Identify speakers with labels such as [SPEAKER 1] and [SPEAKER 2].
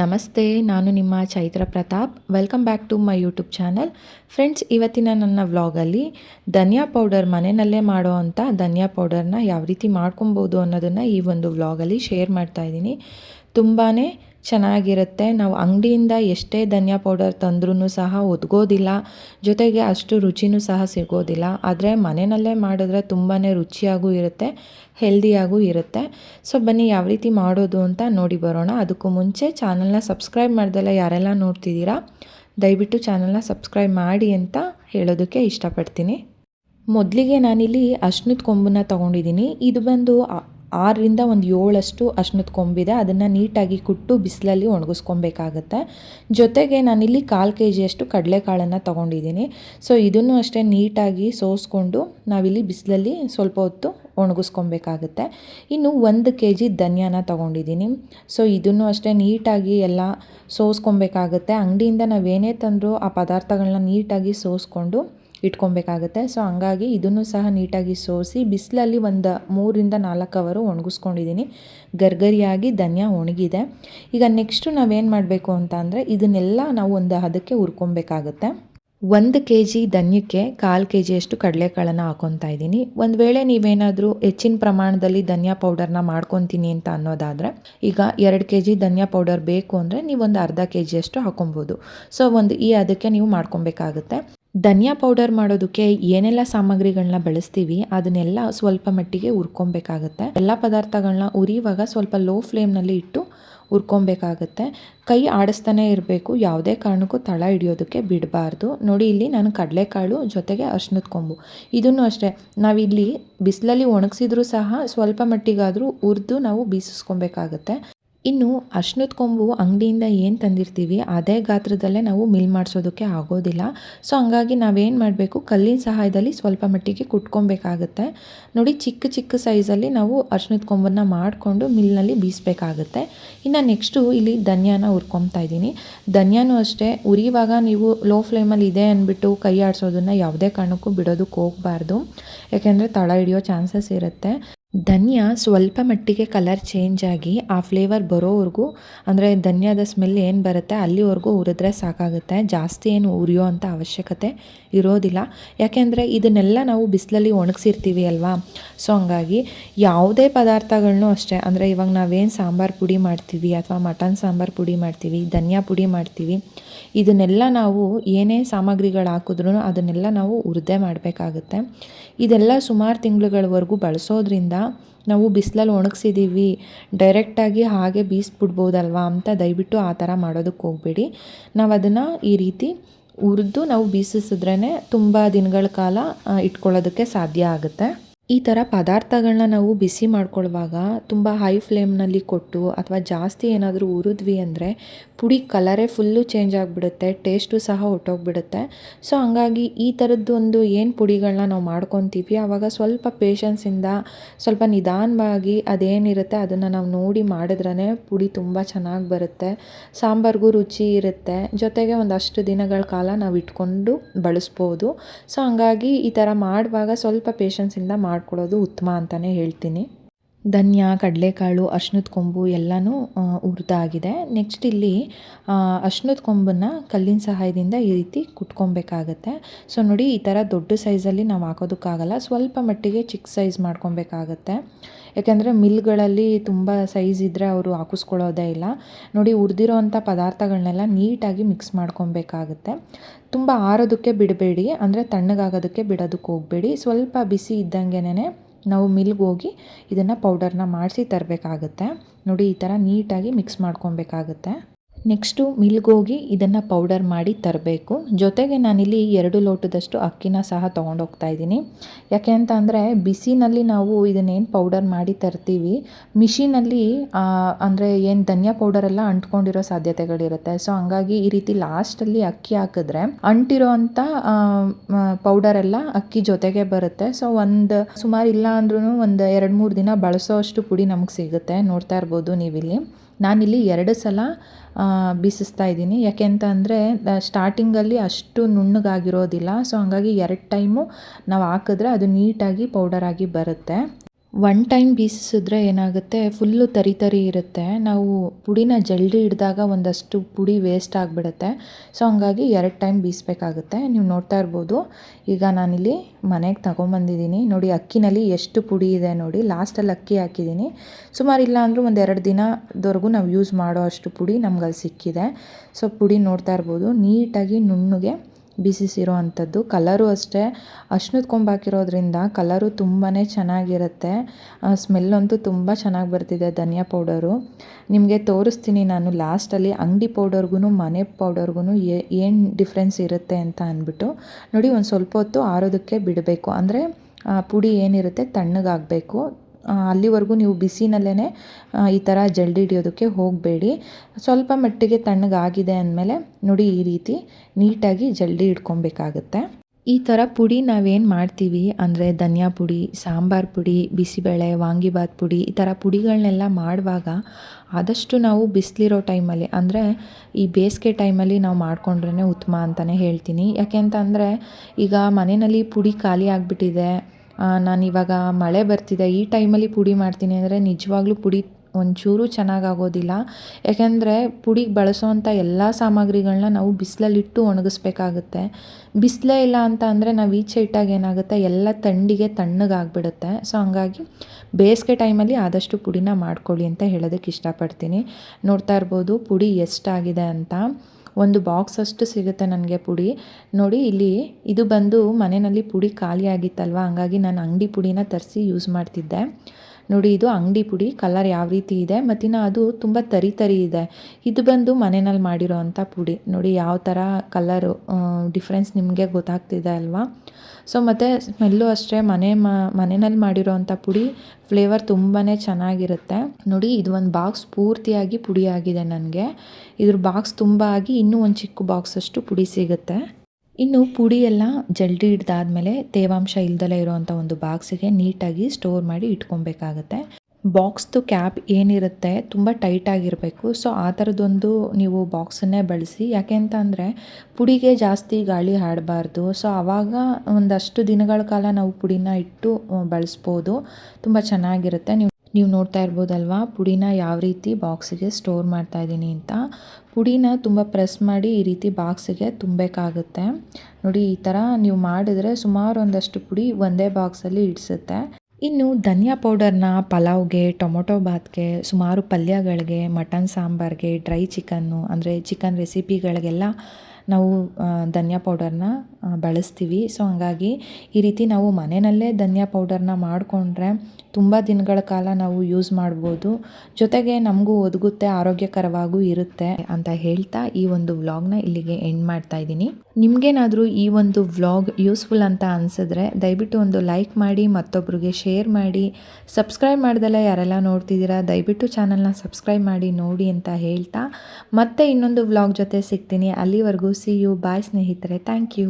[SPEAKER 1] ನಮಸ್ತೆ, ನಾನು ನಿಮ್ಮ Chaitra Pratap. Welcome back to my YouTube channel friends ಇವತ್ತಿನ ನನ್ನ ವ್ಲಾಗಲ್ಲಿ ಧನಿಯಾ ಪೌಡರ್ ಮನೆಯಲ್ಲೇ ಮಾಡೋ ಅಂಥ ಧನಿಯಾ ಪೌಡರ್ನ ಯಾವ ರೀತಿ ಮಾಡ್ಕೊಬೋದು ಅನ್ನೋದನ್ನು ಈ ಒಂದು ವ್ಲಾಗಲ್ಲಿ ಶೇರ್ ಮಾಡ್ತಾ ಇದ್ದೀನಿ. ತುಂಬಾ ಚೆನ್ನಾಗಿರುತ್ತೆ. ನಾವು ಅಂಗಡಿಯಿಂದ ಎಷ್ಟೇ ಧನಿಯಾ ಪೌಡರ್ ತಂದ್ರೂ ಸಹ ಒದಗೋದಿಲ್ಲ. ಜೊತೆಗೆ ಅಷ್ಟು ರುಚಿನೂ ಸಹ ಸಿಗೋದಿಲ್ಲ. ಆದರೆ ಮನೆಯಲ್ಲೇ ಮಾಡಿದ್ರೆ ತುಂಬಾ ರುಚಿಯಾಗೂ ಇರುತ್ತೆ, ಹೆಲ್ದಿಯಾಗೂ ಇರುತ್ತೆ. ಸೊ ಬನ್ನಿ ಯಾವ ರೀತಿ ಮಾಡೋದು ಅಂತ ನೋಡಿ ಬರೋಣ. ಅದಕ್ಕೂ ಮುಂಚೆ ಚಾನಲ್ನ ಸಬ್ಸ್ಕ್ರೈಬ್ ಮಾಡ್ದೆಲ್ಲ ಯಾರೆಲ್ಲ ನೋಡ್ತಿದ್ದೀರಾ, ದಯವಿಟ್ಟು ಚಾನಲ್ನ ಸಬ್ಸ್ಕ್ರೈಬ್ ಮಾಡಿ ಅಂತ ಹೇಳೋದಕ್ಕೆ ಇಷ್ಟಪಡ್ತೀನಿ. ಮೊದಲಿಗೆ ನಾನಿಲ್ಲಿ ಅಶ್ನದ ಕೊಂಬನ್ನ ತೊಗೊಂಡಿದ್ದೀನಿ. ಇದು ಬಂದು ಆರರಿಂದ ಒಂದು ಏಳಷ್ಟು ಅಶ್ನದ ಕೊಂಬಿದೆ, ಅದನ್ನು ನೀಟಾಗಿ ಕುಟ್ಟು ಬಿಸಿಲಲ್ಲಿ ಒಣಗಿಸ್ಕೊಬೇಕಾಗತ್ತೆ. ಜೊತೆಗೆ ನಾನಿಲ್ಲಿ ಕಾಲು ಕೆ ಜಿಯಷ್ಟು ಕಡಲೆಕಾಳನ್ನು ತೊಗೊಂಡಿದ್ದೀನಿ. ಸೊ ಇದನ್ನು ಅಷ್ಟೇ ನೀಟಾಗಿ ಸೋಸ್ಕೊಂಡು ನಾವಿಲ್ಲಿ ಬಿಸಿಲಲ್ಲಿ ಸ್ವಲ್ಪ ಹೊತ್ತು ಒಣಗಿಸ್ಕೊಬೇಕಾಗತ್ತೆ. ಇನ್ನು ಒಂದು ಕೆ ಜಿ ಧನಿಯಾನ ತೊಗೊಂಡಿದ್ದೀನಿ. ಸೊ ಇದನ್ನು ಅಷ್ಟೇ ನೀಟಾಗಿ ಎಲ್ಲ ಸೋಸ್ಕೊಬೇಕಾಗತ್ತೆ. ಅಂಗಡಿಯಿಂದ ನಾವೇನೇ ತಂದರೂ ಆ ಪದಾರ್ಥಗಳನ್ನ ನೀಟಾಗಿ ಸೋಸ್ಕೊಂಡು ಇಟ್ಕೊಬೇಕಾಗುತ್ತೆ ಸೊ ಹಂಗಾಗಿ ಇದನ್ನು ಸಹ ನೀಟಾಗಿ ಸೋಸಿ ಬಿಸಿಲಲ್ಲಿ ಒಂದು ಮೂರಿಂದ ನಾಲ್ಕು ಅವರು ಒಣಗಿಸ್ಕೊಂಡಿದ್ದೀನಿ ಗರ್ಗರಿಯಾಗಿ ಧನ್ಯ ಒಣಗಿದೆ. ಈಗ ನೆಕ್ಸ್ಟು ನಾವೇನು ಮಾಡಬೇಕು ಅಂತ ಅಂದರೆ ಇದನ್ನೆಲ್ಲ ನಾವು ಒಂದು ಹದಕ್ಕೆ ಹುರ್ಕೊಬೇಕಾಗುತ್ತೆ ಒಂದು ಕೆ ಜಿ ಧನ್ಯಕ್ಕೆ ಕಾಲು ಕೆ ಜಿಯಷ್ಟು ಕಡಲೆಕಾಳನ್ನು ಹಾಕೊತಾ ಇದ್ದೀನಿ. ಒಂದು ವೇಳೆ ನೀವೇನಾದರೂ ಹೆಚ್ಚಿನ ಪ್ರಮಾಣದಲ್ಲಿ ಧನಿಯಾ ಪೌಡರ್ನ ಮಾಡ್ಕೊತೀನಿ ಅಂತ ಅನ್ನೋದಾದರೆ, ಈಗ ಎರಡು ಕೆ ಜಿ ಧನಿಯಾ ಪೌಡರ್ ಬೇಕು ಅಂದರೆ ನೀವೊಂದು ಅರ್ಧ ಕೆ ಜಿಯಷ್ಟು ಹಾಕೊಬೋದು. ಸೊ ಒಂದು ಈ ಅದಕ್ಕೆ ನೀವು ಮಾಡ್ಕೊಬೇಕಾಗುತ್ತೆ ಧನಿಯಾ ಪೌಡರ್ ಮಾಡೋದಕ್ಕೆ ಏನೆಲ್ಲ ಸಾಮಗ್ರಿಗಳನ್ನ ಬಳಸ್ತೀವಿ, ಅದನ್ನೆಲ್ಲ ಸ್ವಲ್ಪ ಮಟ್ಟಿಗೆ ಹುರ್ಕೊಬೇಕಾಗತ್ತೆ. ಎಲ್ಲ ಪದಾರ್ಥಗಳನ್ನ ಉರಿಯುವಾಗ ಸ್ವಲ್ಪ ಲೋ ಫ್ಲೇಮ್ನಲ್ಲಿ ಇಟ್ಟು ಹುರ್ಕೊಬೇಕಾಗತ್ತೆ. ಕೈ ಆಡಿಸ್ತಾನೆ ಇರಬೇಕು, ಯಾವುದೇ ಕಾರಣಕ್ಕೂ ತಳ ಹಿಡಿಯೋದಕ್ಕೆ ಬಿಡಬಾರ್ದು. ನೋಡಿ, ಇಲ್ಲಿ ನಾನು ಕಡಲೆಕಾಳು ಜೊತೆಗೆ ಅರ್ಶಿನದ ಕೊಂಬು. ಇದನ್ನು ಅಷ್ಟೇ, ನಾವಿಲ್ಲಿ ಬಿಸಿಲಲ್ಲಿ ಒಣಗಿಸಿದ್ರೂ ಸಹ ಸ್ವಲ್ಪ ಮಟ್ಟಿಗಾದರೂ ಹುರಿದು ನಾವು ಬೀಸಿಸ್ಕೊಬೇಕಾಗತ್ತೆ. ಇನ್ನು ಅಶ್ನದ ಕೊಂಬು ಅಂಗಡಿಯಿಂದ ಏನು ತಂದಿರ್ತೀವಿ, ಅದೇ ಗಾತ್ರದಲ್ಲೇ ನಾವು ಮಿಲ್ ಮಾಡಿಸೋದಕ್ಕೆ ಆಗೋದಿಲ್ಲ. ಸೊ ಹಂಗಾಗಿ ನಾವೇನು ಮಾಡಬೇಕು, ಕಲ್ಲಿನ ಸಹಾಯದಲ್ಲಿ ಸ್ವಲ್ಪ ಮಟ್ಟಿಗೆ ಕುಟ್ಕೊಬೇಕಾಗುತ್ತೆ. ನೋಡಿ, ಚಿಕ್ಕ ಚಿಕ್ಕ ಸೈಜಲ್ಲಿ ನಾವು ಅಶ್ನದ ಕೊಂಬನ್ನು ಮಾಡಿಕೊಂಡು ಮಿಲ್ನಲ್ಲಿ ಬೀಸಬೇಕಾಗುತ್ತೆ. ಇನ್ನು ನೆಕ್ಸ್ಟು ಇಲ್ಲಿ ಧನ್ಯಾನ ಹುರ್ಕೊತಾ ಇದ್ದೀನಿ. ಧನ್ಯಾನೂ ಅಷ್ಟೇ, ಉರಿಯುವಾಗ ನೀವು ಲೋ ಫ್ಲೇಮಲ್ಲಿ ಇದೆ ಅಂದ್ಬಿಟ್ಟು ಕೈ ಆಡಿಸೋದನ್ನು ಯಾವುದೇ ಕಾರಣಕ್ಕೂ ಬಿಡೋದಕ್ಕೆ ಹೋಗಬಾರ್ದು. ಯಾಕೆಂದರೆ ತಳ ಹಿಡಿಯೋ ಚಾನ್ಸಸ್ ಇರುತ್ತೆ. ಧನಿಯಾ ಸ್ವಲ್ಪ ಮಟ್ಟಿಗೆ ಕಲರ್ ಚೇಂಜ್ ಆಗಿ ಆ ಫ್ಲೇವರ್ ಬರೋವರೆಗೂ, ಅಂದರೆ ಧನಿಯಾದ ಸ್ಮೆಲ್ ಏನು ಬರುತ್ತೆ ಅಲ್ಲಿವರೆಗೂ ಉರಿದ್ರೆ ಸಾಕಾಗುತ್ತೆ. ಜಾಸ್ತಿ ಏನು ಉರಿಯೋ ಅಂತ ಅವಶ್ಯಕತೆ ಇರೋದಿಲ್ಲ. ಯಾಕೆಂದರೆ ಇದನ್ನೆಲ್ಲ ನಾವು ಬಿಸಿಲಲ್ಲಿ ಒಣಗಿಸಿರ್ತೀವಿ ಅಲ್ವಾ? ಸೊ ಹಂಗಾಗಿ ಯಾವುದೇ ಪದಾರ್ಥಗಳನ್ನೂ ಅಷ್ಟೇ, ಅಂದರೆ ಇವಾಗ ನಾವೇನು ಸಾಂಬಾರು ಪುಡಿ ಮಾಡ್ತೀವಿ ಅಥವಾ ಮಟನ್ ಸಾಂಬಾರು ಪುಡಿ ಮಾಡ್ತೀವಿ, ಧನಿಯಾ ಪುಡಿ ಮಾಡ್ತೀವಿ, ಇದನ್ನೆಲ್ಲ ನಾವು ಏನೇ ಸಾಮಗ್ರಿಗಳು ಹಾಕಿದ್ರೂ ಅದನ್ನೆಲ್ಲ ನಾವು ಉರಿದೇ ಮಾಡಬೇಕಾಗುತ್ತೆ. ಇದೆಲ್ಲ ಸುಮಾರು ತಿಂಗಳುಗಳವರೆಗೂ ಬಳಸೋದ್ರಿಂದ ನಾವು ಬಿಸಿಲಲ್ಲಿ ಒಣಗಿಸಿದ್ದೀವಿ ಡೈರೆಕ್ಟಾಗಿ ಹಾಗೆ ಬೀಸ್ಬಿಡ್ಬೋದಲ್ವಾ ಅಂತ ದಯವಿಟ್ಟು ಆ ಥರ ಮಾಡೋದಕ್ಕೆ ಹೋಗಬೇಡಿ. ನಾವು ಅದನ್ನು ಈ ರೀತಿ ಹುರಿದು ನಾವು ಬೀಸಿಸಿದ್ರೇ ತುಂಬ ದಿನಗಳ ಕಾಲ ಇಟ್ಕೊಳ್ಳೋದಕ್ಕೆ ಸಾಧ್ಯ ಆಗುತ್ತೆ. ಈ ಥರ ಪದಾರ್ಥಗಳನ್ನ ನಾವು ಬಿಸಿ ಮಾಡ್ಕೊಳ್ಳುವಾಗ ತುಂಬ ಹೈ ಫ್ಲೇಮ್ನಲ್ಲಿ ಕೊಟ್ಟು ಅಥವಾ ಜಾಸ್ತಿ ಏನಾದರೂ ಉರಿದ್ವಿ ಅಂದರೆ ಪುಡಿ ಕಲರೇ ಫುಲ್ಲು ಚೇಂಜ್ ಆಗಿಬಿಡುತ್ತೆ ಟೇಸ್ಟು ಸಹ ಹೊಟ್ಟೋಗ್ಬಿಡುತ್ತೆ ಸೊ ಹಂಗಾಗಿ ಈ ಥರದ್ದು ಒಂದು ಏನು ಪುಡಿಗಳನ್ನ ನಾವು ಮಾಡ್ಕೊತೀವಿ ಆವಾಗ ಸ್ವಲ್ಪ ಪೇಷನ್ಸಿಂದ ಸ್ವಲ್ಪ ನಿಧಾನವಾಗಿ ಅದೇನಿರುತ್ತೆ ಅದನ್ನು ನಾವು ನೋಡಿ ಮಾಡಿದ್ರೇ ಪುಡಿ ತುಂಬ ಚೆನ್ನಾಗಿ ಬರುತ್ತೆ. ಸಾಂಬಾರ್ಗೂ ರುಚಿ ಇರುತ್ತೆ. ಜೊತೆಗೆ ಒಂದಷ್ಟು ದಿನಗಳ ಕಾಲ ನಾವು ಇಟ್ಕೊಂಡು ಬಳಸ್ಬೋದು. ಸೊ ಹಂಗಾಗಿ ಈ ಥರ ಮಾಡುವಾಗ ಸ್ವಲ್ಪ ಪೇಷನ್ಸಿಂದ ಮಾಡ್ಕೊಳ್ಳೋದು ಉತ್ತಮ ಅಂತಲೇ ಹೇಳ್ತೀನಿ. ಧನ್ಯ, ಕಡಲೆಕಾಳು ಅರ್ಶಿನದ ಕೊಂಬು ಎಲ್ಲನೂ ಹುರಿದಾಗಿದೆ ನೆಕ್ಸ್ಟ್ ಇಲ್ಲಿ ಅರ್ಶಿನದ ಕೊಂಬನ್ನು ಕಲ್ಲಿನ ಸಹಾಯದಿಂದ ಈ ರೀತಿ ಕುಟ್ಕೊಬೇಕಾಗತ್ತೆ. ಸೊ ನೋಡಿ, ಈ ಥರ ದೊಡ್ಡ ಸೈಜಲ್ಲಿ ನಾವು ಹಾಕೋದಕ್ಕಾಗಲ್ಲ, ಸ್ವಲ್ಪ ಮಟ್ಟಿಗೆ ಚಿಕ್ಕ ಸೈಜ್ ಮಾಡ್ಕೊಬೇಕಾಗತ್ತೆ. ಯಾಕೆಂದರೆ ಮಿಲ್ಗಳಲ್ಲಿ ತುಂಬ ಸೈಜ್ ಇದ್ದರೆ ಅವರು ಹಾಕಿಸ್ಕೊಳ್ಳೋದೇ ಇಲ್ಲ. ನೋಡಿ ಹುರಿದಿರೋ ಅಂಥ ಪದಾರ್ಥಗಳನ್ನೆಲ್ಲ ನೀಟಾಗಿ ಮಿಕ್ಸ್ ಮಾಡ್ಕೊಬೇಕಾಗತ್ತೆ. ತುಂಬ ಆರೋದಕ್ಕೆ ಬಿಡಬೇಡಿ, ಅಂದರೆ ತಣ್ಣಗಾಗೋದಕ್ಕೆ ಬಿಡೋದಕ್ಕೆ ಹೋಗಬೇಡಿ. ಸ್ವಲ್ಪ ಬಿಸಿ ಇದ್ದಂಗೆನೇ ನಾವು ಮಿಲ್ಗೆ ಹೋಗಿ ಇದನ್ನು ಪೌಡರ್ನ ಮಾಡಿಸಿ ತರಬೇಕಾಗುತ್ತೆ. ನೋಡಿ ಈ ಥರ ನೀಟಾಗಿ ಮಿಕ್ಸ್ ಮಾಡ್ಕೊಬೇಕಾಗತ್ತೆ. ನೆಕ್ಸ್ಟು ಮಿಲ್ಗೋಗಿ ಇದನ್ನು ಪೌಡರ್ ಮಾಡಿ ತರಬೇಕು. ಜೊತೆಗೆ ನಾನಿಲ್ಲಿ ಎರಡು ಲೋಟದಷ್ಟು ಅಕ್ಕಿನ ಸಹ ತೊಗೊಂಡೋಗ್ತಾ ಇದ್ದೀನಿ. ಯಾಕೆ ಅಂತ ಅಂದರೆ ಬಿಸಿನಲ್ಲಿ ನಾವು ಇದನ್ನೇನು ಪೌಡರ್ ಮಾಡಿ ತರ್ತೀವಿ, ಮಿಷಿನಲ್ಲಿ ಅಂದರೆ ಏನು ಧನಿಯಾ ಪೌಡರೆಲ್ಲ ಅಂಟ್ಕೊಂಡಿರೋ ಸಾಧ್ಯತೆಗಳಿರುತ್ತೆ. ಸೊ ಹಂಗಾಗಿ ಈ ರೀತಿ ಲಾಸ್ಟಲ್ಲಿ ಅಕ್ಕಿ ಹಾಕಿದ್ರೆ ಅಂಟಿರೋ ಅಂಥ ಪೌಡರ್ ಎಲ್ಲ ಅಕ್ಕಿ ಜೊತೆಗೆ ಬರುತ್ತೆ. ಸೊ ಒಂದು, ಸುಮಾರು ಇಲ್ಲ ಅಂದ್ರೂ ಒಂದು ಎರಡು ಮೂರು ದಿನ ಬಳಸೋ ಅಷ್ಟು ಪುಡಿ ನಮಗೆ ಸಿಗುತ್ತೆ. ನೋಡ್ತಾ ಇರ್ಬೋದು ನೀವಿಲ್ಲಿ. ನಾನಿಲ್ಲಿ ಎರಡು ಸಲ ಬೀಸಿಸ್ತಾ ಇದ್ದೀನಿ. ಯಾಕೆ ಅಂತ ಅಂದರೆ ಸ್ಟಾರ್ಟಿಂಗಲ್ಲಿ ಅಷ್ಟು ನುಣ್ಣಗಾಗಿರೋದಿಲ್ಲ. ಸೊ ಹಂಗಾಗಿ ಎರಡು ಟೈಮು ನಾವು ಹಾಕಿದ್ರೆ ಅದು ನೀಟಾಗಿ ಪೌಡರಾಗಿ ಬರುತ್ತೆ. ಒನ್ ಟೈಮ್ ಬೀಸಿಸಿದ್ರೆ ಏನಾಗುತ್ತೆ? ಫುಲ್ಲು ತರಿ ತರಿ ಇರುತ್ತೆ. ನಾವು ಪುಡಿನ ಜಲ್ದಿ ಹಿಡಿದಾಗ ಒಂದಷ್ಟು ಪುಡಿ ವೇಸ್ಟ್ ಆಗಿಬಿಡುತ್ತೆ. ಸೊ ಹಂಗಾಗಿ ಎರಡು ಟೈಮ್ ಬೀಸಬೇಕಾಗುತ್ತೆ. ನೀವು ನೋಡ್ತಾ ಇರ್ಬೋದು. ಈಗ ನಾನಿಲ್ಲಿ ಮನೆಗೆ ತಗೊಂಬಂದಿದ್ದೀನಿ. ನೋಡಿ, ಅಕ್ಕಿನಲ್ಲಿ ಎಷ್ಟು ಪುಡಿ ಇದೆ ನೋಡಿ. ಲಾಸ್ಟಲ್ಲಿ ಅಕ್ಕಿ ಹಾಕಿದ್ದೀನಿ. ಸುಮಾರು ಇಲ್ಲ ಅಂದರೂ ಒಂದು ಎರಡು ದಿನದವರೆಗೂ ನಾವು ಯೂಸ್ ಮಾಡೋ ಅಷ್ಟು ಪುಡಿ ನಮ್ಗೆ ಅಲ್ಲಿ ಸಿಕ್ಕಿದೆ. ಸೊ ಪುಡಿ ನೋಡ್ತಾ ಇರ್ಬೋದು. ನೀಟಾಗಿ ನುಣ್ಣಗೆ ಬಿಸಿಸಿರೋ ಅಂಥದ್ದು ಕಲರು ಅಷ್ಟೇ. ಅಶ್ನದ ಕೊಂಬು ಹಾಕಿರೋದ್ರಿಂದ ಕಲರು ತುಂಬಾ ಚೆನ್ನಾಗಿರುತ್ತೆ. ಸ್ಮೆಲ್ ಅಂತೂ ತುಂಬ ಚೆನ್ನಾಗಿ ಬರ್ತಿದೆ ಧನಿಯಾ ಪೌಡರು ನಿಮಗೆ ತೋರಿಸ್ತೀನಿ ನಾನು ಲಾಸ್ಟಲ್ಲಿ ಅಂಗಡಿ ಪೌಡರ್ಗೂ ಮನೆ ಪೌಡರ್ಗೂ ಏನು ಡಿಫ್ರೆನ್ಸ್ ಇರುತ್ತೆ ಅಂತ ಅಂದ್ಬಿಟ್ಟು. ನೋಡಿ ಒಂದು ಸ್ವಲ್ಪ ಹೊತ್ತು ಆರೋದಕ್ಕೆ ಬಿಡಬೇಕು. ಅಂದರೆ ಪುಡಿ ಏನಿರುತ್ತೆ ತಣ್ಣಗಾಗಬೇಕು. ಅಲ್ಲಿವರೆಗೂ ನೀವು ಬಿಸಿನಲ್ಲೇ ಈ ಥರ ಜಲ್ಡಿ ಹಿಡಿಯೋದಕ್ಕೆ ಹೋಗಬೇಡಿ. ಸ್ವಲ್ಪ ಮಟ್ಟಿಗೆ ತಣ್ಣಗಾಗಿದೆ ಅಂದಮೇಲೆ ನೋಡಿ ಈ ರೀತಿ ನೀಟಾಗಿ ಜಲ್ಡಿ ಹಿಡ್ಕೊಬೇಕಾಗತ್ತೆ. ಈ ಥರ ಪುಡಿ ನಾವೇನು ಮಾಡ್ತೀವಿ ಅಂದರೆ ಧನಿಯಾ ಪುಡಿ, ಸಾಂಬಾರು ಪುಡಿ, ಬಿಸಿಬೇಳೆ ವಾಂಗಿಬಾತ್ ಪುಡಿ ಈ ಥರ ಪುಡಿಗಳನ್ನೆಲ್ಲ ಮಾಡುವಾಗ ಆದಷ್ಟು ನಾವು ಬಿಸಿಲಿರೋ ಟೈಮಲ್ಲಿ ಅಂದರೆ ಈ ಬೇಸಿಗೆ ಟೈಮಲ್ಲಿ ನಾವು ಮಾಡಿಕೊಂಡ್ರೇ ಉತ್ತಮ ಅಂತಲೇ ಹೇಳ್ತೀನಿ. ಯಾಕೆ ಅಂತಂದರೆ ಈಗ ಮನೆಯಲ್ಲಿ ಪುಡಿ ಖಾಲಿ ಆಗಿಬಿಟ್ಟಿದೆ ನಾನಿವಾಗ ಮಳೆ ಬರ್ತಿದೆ. ಈ ಟೈಮಲ್ಲಿ ಪುಡಿ ಮಾಡ್ತೀನಿ ಅಂದರೆ ನಿಜವಾಗ್ಲೂ ಪುಡಿ ಒಂಚೂರು ಚೆನ್ನಾಗಾಗೋದಿಲ್ಲ. ಯಾಕೆಂದರೆ ಪುಡಿಗೆ ಬಳಸೋವಂಥ ಎಲ್ಲ ಸಾಮಗ್ರಿಗಳನ್ನ ನಾವು ಬಿಸಿಲಲ್ಲಿಟ್ಟು ಒಣಗಿಸ್ಬೇಕಾಗುತ್ತೆ. ಬಿಸಿಲೇ ಇಲ್ಲ ಅಂತ ಅಂದರೆ ನಾವು ಈಚೆ ಇಟ್ಟಾಗ ಏನಾಗುತ್ತೆ? ಎಲ್ಲ ಥಂಡಿಗೆ ತಣ್ಣಗಾಗ್ಬಿಡುತ್ತೆ. ಸೊ ಹಂಗಾಗಿ ಬೇಸಿಗೆ ಟೈಮಲ್ಲಿ ಆದಷ್ಟು ಪುಡಿನ ಮಾಡ್ಕೊಳ್ಳಿ ಅಂತ ಹೇಳೋದಕ್ಕೆ ಇಷ್ಟಪಡ್ತೀನಿ. ನೋಡ್ತಾ ಇರ್ಬೋದು ಪುಡಿ ಎಷ್ಟಾಗಿದೆ ಅಂತ. ಒಂದು ಬಾಕ್ಸ್ ಅಷ್ಟು ಸಿಗುತ್ತೆ ನನಗೆ ಪುಡಿ. ನೋಡಿ, ಇಲ್ಲಿ ಇದು ಬಂದು ಮನೆಯಲ್ಲಿ ಪುಡಿ ಖಾಲಿ ಆಗಿತ್ತಲ್ವ ಹಂಗಾಗಿ ನಾನು ಅಂಗಡಿ ಪುಡಿನ ತರಿಸಿ ಯೂಸ್ ಮಾಡ್ತಿದ್ದೆ. ನೋಡಿ, ಇದು ಅಂಗಡಿ ಪುಡಿ, ಕಲರ್ ಯಾವ ರೀತಿ ಇದೆ ಮತ್ತಿನ ಅದು ತುಂಬ ತರಿ ತರಿ ಇದೆ. ಇದು ಬಂದು ಮನೆಯಲ್ಲಿ ಮಾಡಿರೋ ಅಂಥ ಪುಡಿ. ನೋಡಿ, ಯಾವ ಥರ ಕಲರು ಡಿಫ್ರೆನ್ಸ್ ನಿಮಗೆ ಗೊತ್ತಾಗ್ತಿದೆ ಅಲ್ವಾ? ಸೊ ಮತ್ತು ಸ್ಮೆಲ್ಲು ಅಷ್ಟೇ, ಮನೆ ಮನೆಯಲ್ಲಿ ಮಾಡಿರೋ ಅಂಥ ಪುಡಿ ಫ್ಲೇವರ್ ತುಂಬಾ ಚೆನ್ನಾಗಿರುತ್ತೆ. ನೋಡಿ, ಇದು ಒಂದು ಬಾಕ್ಸ್ ಪೂರ್ತಿಯಾಗಿ ಪುಡಿ ಆಗಿದೆ ನನಗೆ. ಇದ್ರ ಬಾಕ್ಸ್ ತುಂಬ ಆಗಿ ಇನ್ನೂ ಒಂದು ಚಿಕ್ಕ ಬಾಕ್ಸ್ ಅಷ್ಟು ಪುಡಿ ಸಿಗುತ್ತೆ. ಇನ್ನು ಪುಡಿ ಎಲ್ಲ ಜಲ್ದಿ ಹಿಡ್ದಾದ್ಮೇಲೆ ತೇವಾಂಶ ಇಲ್ದಲೇ ಇರೋವಂಥ ಒಂದು ಬಾಕ್ಸಿಗೆ ನೀಟಾಗಿ ಸ್ಟೋರ್ ಮಾಡಿ ಇಟ್ಕೊಬೇಕಾಗತ್ತೆ. ಬಾಕ್ಸ್ದು ಕ್ಯಾಪ್ ಏನಿರುತ್ತೆ ತುಂಬ ಟೈಟಾಗಿರಬೇಕು ಸೊ, ಆ ಥರದ್ದೊಂದು ನೀವು ಬಾಕ್ಸನ್ನೇ ಬಳಸಿ. ಯಾಕೆ ಅಂತ ಅಂದರೆ, ಪುಡಿಗೆ ಜಾಸ್ತಿ ಗಾಳಿ ಹಾಡಬಾರ್ದು. ಸೊ, ಆವಾಗ ಒಂದಷ್ಟು ದಿನಗಳ ಕಾಲ ನಾವು ಪುಡಿನ ಇಟ್ಟು ಬಳಸ್ಬೋದು. ತುಂಬ ಚೆನ್ನಾಗಿರುತ್ತೆ. ನೀವು ನೀವು ನೋಡ್ತಾ ಇರ್ಬೋದಲ್ವಾ, ಪುಡಿನ ಯಾವ ರೀತಿ ಬಾಕ್ಸಿಗೆ ಸ್ಟೋರ್ ಮಾಡ್ತಾ ಇದ್ದೀನಿ ಅಂತ. ಪುಡಿನ ತುಂಬ ಪ್ರೆಸ್ ಮಾಡಿ ಈ ರೀತಿ ಬಾಕ್ಸಿಗೆ ತುಂಬಬೇಕಾಗುತ್ತೆ. ನೋಡಿ, ಈ ಥರ ನೀವು ಮಾಡಿದ್ರೆ ಸುಮಾರು ಒಂದಷ್ಟು ಪುಡಿ ಒಂದೇ ಬಾಕ್ಸಲ್ಲಿ ಇಡಿಸುತ್ತೆ. ಇನ್ನು ಧನಿಯಾ ಪೌಡರ್ನ ಪಲಾವ್ಗೆ, ಟೊಮೊಟೊ ಬಾತ್ಗೆ, ಸುಮಾರು ಪಲ್ಯಗಳಿಗೆ, ಮಟನ್ ಸಾಂಬಾರ್ಗೆ ಡ್ರೈ ಚಿಕನ್ನು ಅಂದರೆ ಚಿಕನ್ ರೆಸಿಪಿಗಳಿಗೆಲ್ಲ ನಾವು ಧನಿಯಾ ಪೌಡರ್ನ ಬಳಸ್ತೀವಿ. ಸೊ, ಹಂಗಾಗಿ ಈ ರೀತಿ ನಾವು ಮನೆಯಲ್ಲೇ ಧನಿಯಾ ಪೌಡರ್ನ ಮಾಡಿಕೊಂಡ್ರೆ ತುಂಬ ದಿನಗಳ ಕಾಲ ನಾವು ಯೂಸ್ ಮಾಡ್ಬೋದು. ಜೊತೆಗೆ ನಮಗೂ ಒದಗುತ್ತೆ, ಆರೋಗ್ಯಕರವಾಗೂ ಇರುತ್ತೆ ಅಂತ ಹೇಳ್ತಾ ಈ ಒಂದು ವ್ಲಾಗ್ನ ಇಲ್ಲಿಗೆ ಎಂಡ್ ಮಾಡ್ತಾ ಇದ್ದೀನಿ. ನಿಮಗೇನಾದರೂ ಈ ಒಂದು ವ್ಲಾಗ್ ಯೂಸ್ಫುಲ್ ಅಂತ ಅನಿಸಿದ್ರೆ ದಯವಿಟ್ಟು ಒಂದು ಲೈಕ್ ಮಾಡಿ ಮತ್ತೊಬ್ಬರಿಗೆ ಶೇರ್ ಮಾಡಿ. ಸಬ್ಸ್ಕ್ರೈಬ್ ಮಾಡ್ದಲ್ಲ ಯಾರೆಲ್ಲ ನೋಡ್ತಿದ್ದೀರಾ, ದಯವಿಟ್ಟು ಚಾನಲ್ನ ಸಬ್ಸ್ಕ್ರೈಬ್ ಮಾಡಿ ನೋಡಿ ಅಂತ ಹೇಳ್ತಾ. ಮತ್ತೆ ಇನ್ನೊಂದು ವ್ಲಾಗ್ ಜೊತೆ ಸಿಗ್ತೀನಿ. ಅಲ್ಲಿವರೆಗೂ ಸಿ ಯು ಬಾಯ್ ಸ್ನೇಹಿತರೆ. Thank you